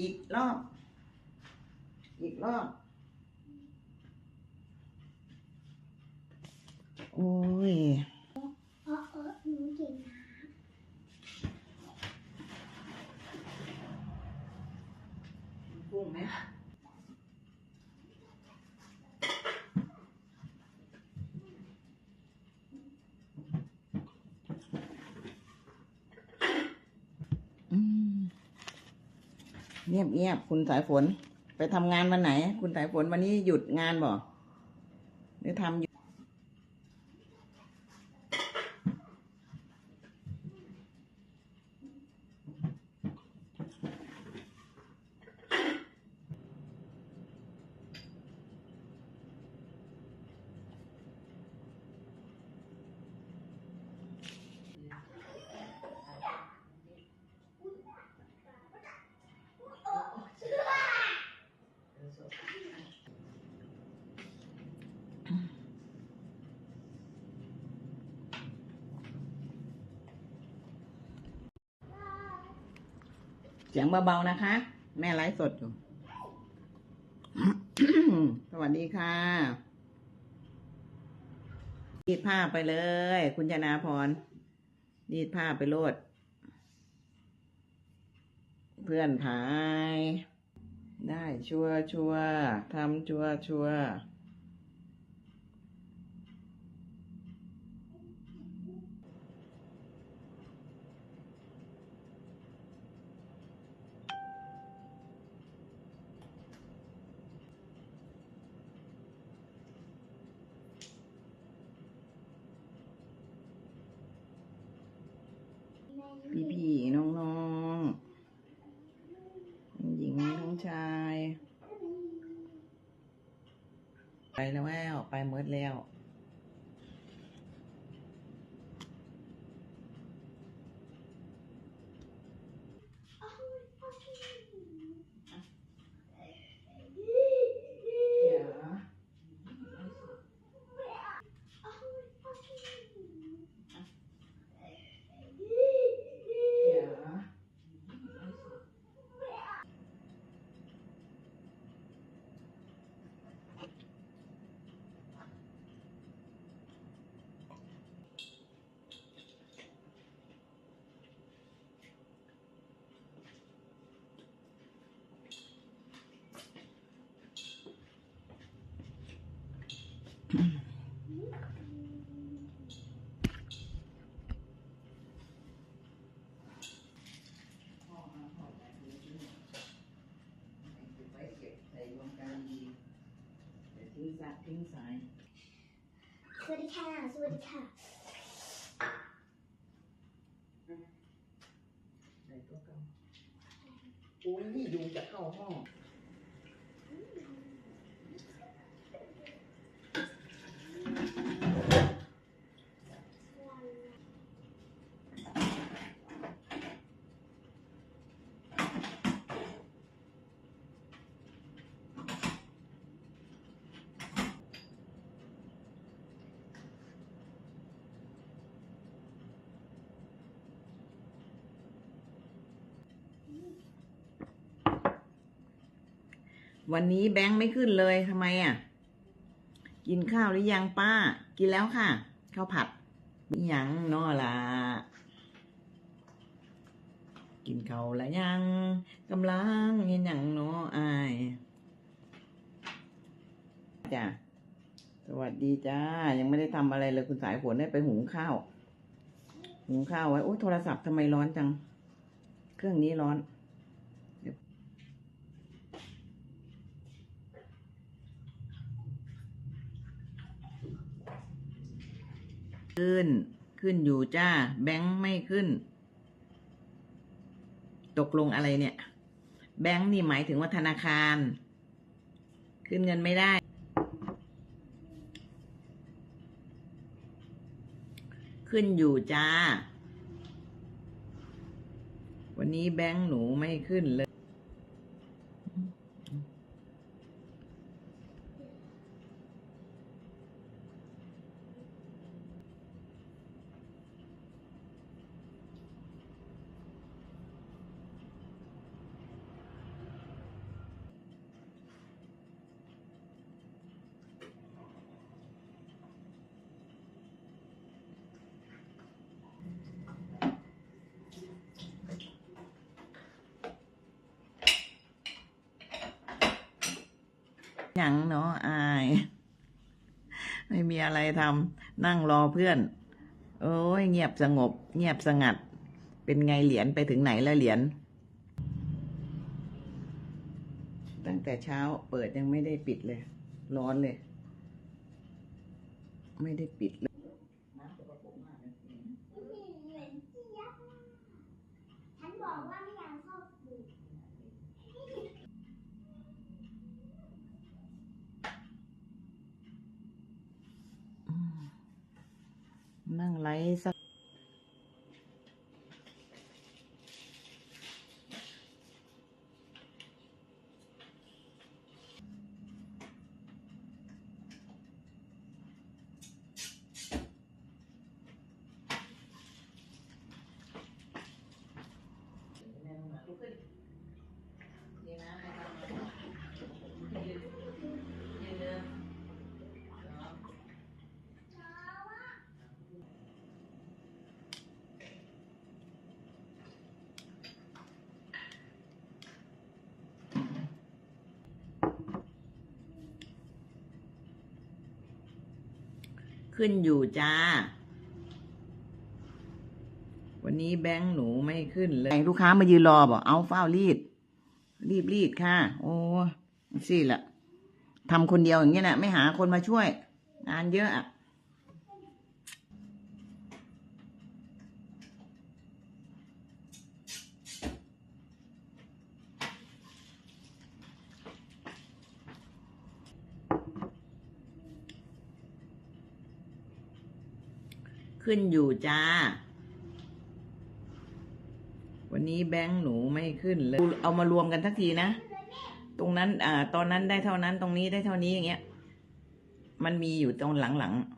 อีกรอบ อีกรอบ โอ้ยเพราะเออหนูเก่งนะพุ่งไหม เงียบเงียบๆคุณสายฝน ไปทำงานวันไหน คุณสายฝนวันนี้หยุดงานบ่หรือทำอยู่ เสียงเบาๆนะคะ แม่ไลฟ์สดอยู่ สวัสดีค่ะรีดผ้าไปเลย คุณจนาพรรีดผ้าไปโลด เพื่อนผาย ได้ชัวชัวทำชัวชัว พี่พี่ๆน้องๆทั้งหญิงทั้งชาย ไปแล้วแม่ไปเมดแล้วทิ้งสักทิ้ง สวัสดีค่ะ สวัสดีค่ะใส่ตัวเก่าอุ้ยนี่ยุงจะเข้าห้อง วันนี้แบงค์ไม่ขึ้นเลยทำไมอะ กินข้าวหรือยังป้า กินแล้วค่ะ ข้าวผัดมีหยังเนอละกินข้าวแล้วยังกำลังเห็นหยังเนออายจ้ะสวัสดีจ้า ยังไม่ได้ทำอะไรเลยคุณสายฝนได้ไปหุงข้าว หุงข้าวไว้โอ้โทรศัพท์ทำไมร้อนจัง เครื่องนี้ร้อน ขึ้น ขึ้นอยู่จ้า แบงค์ไม่ขึ้น ตกลงอะไรเนี่ย แบงค์นี่หมายถึงว่าธนาคาร ขึ้นเงินไม่ได้ ขึ้นอยู่จ้า วันนี้แบงค์หนูไม่ขึ้นเลย ยังเนาะอาย ไม่มีอะไรทำนั่งรอเพื่อน โอ้ยเงียบสงบ เงียบสงัด เป็นไงเหรียญไปถึงไหนแล้วเหรียญตั้งแต่เช้าเปิดยังไม่ได้ปิดเลย ร้อนเลย ไม่ได้ปิดเลย ฉันบอกว่าไม่อยากเข้าดู นั่ ขึ้นอยู่จ้า วันนี้แบงค์หนูไม่ขึ้นเลยลูกค้ามายืนรอบอกเอาเฝ้ารีด รีบรีดค่ะ โอ้สิละทำคนเดียวอย่างเงี้ยนะไม่หาคนมาช่วย งานเยอะอะ ขึ้นอยู่จ้า วันนี้แบงค์หนูไม่ขึ้นเลย เอามารวมกันทักทีนะ ตรงนั้น อ่า ตอนนั้นได้เท่านั้น ตรงนี้ได้เท่านี้อย่างเงี้ย มันมีอยู่ตรงหลังๆ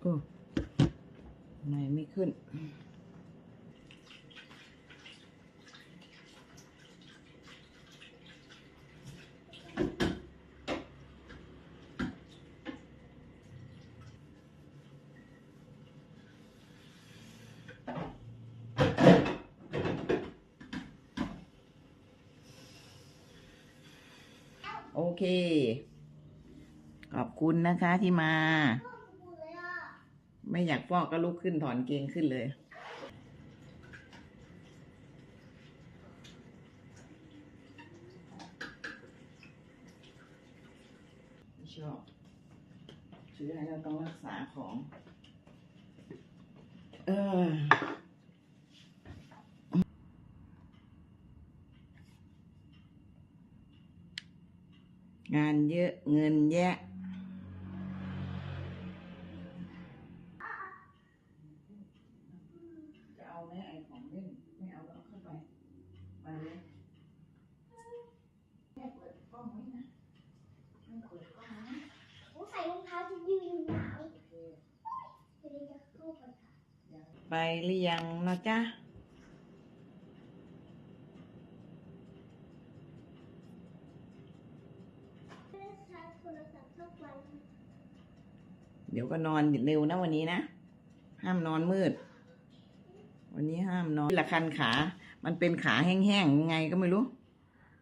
โอ้ไหนไม่ขึ้น โอเค ขอบคุณนะคะที่มา ไม่อยากฟอกก็ลุกขึ้นถอนเกงขึ้นเลยไม่ชอบซื้อให้เราต้องรักษาของ เออ งานเยอะเงินแยะ จะเอาไหมไอของเล่น ไม่เอาก็เอาเข้าไป มาเลยแม่เปิดกล้องไว้นะแม่เปิดกล้องไว้ผมใส่รองเท้าจะยืนหนาวโอเคจะได้จะเข้าไปค่ะไปหรือยังนะจ๊ะ ดี๋ยวก็นอนเร็วนะวันนี้นะ ห้ามนอนมืด วันนี้ห้ามนอนละคันขา มันเป็นขาแห้งๆยังไงก็ไม่รู้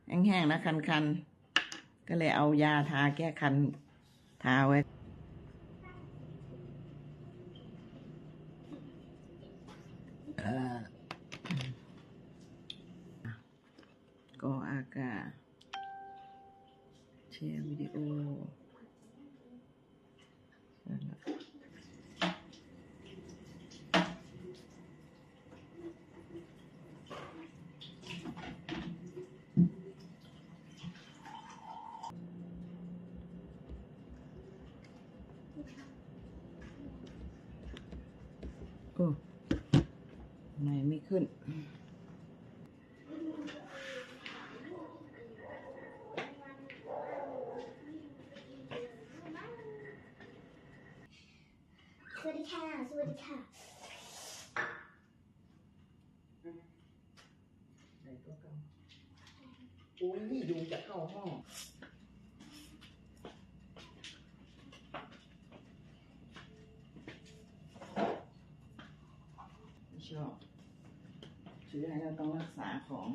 แห้งๆนะคันๆ ก็เลยเอายาทาแก้คันทาไว้เอ่อก็อากาศแชร์วิดีโอ โอ้ไหนไม่ขึ้น สวัสดีค่ะ สวัสดีค่ะในตัวเก่าอุ้ยนี่ยุงจะเข้าห้อง ไม่ชอบ ถือให้ เราต้องรักษาของ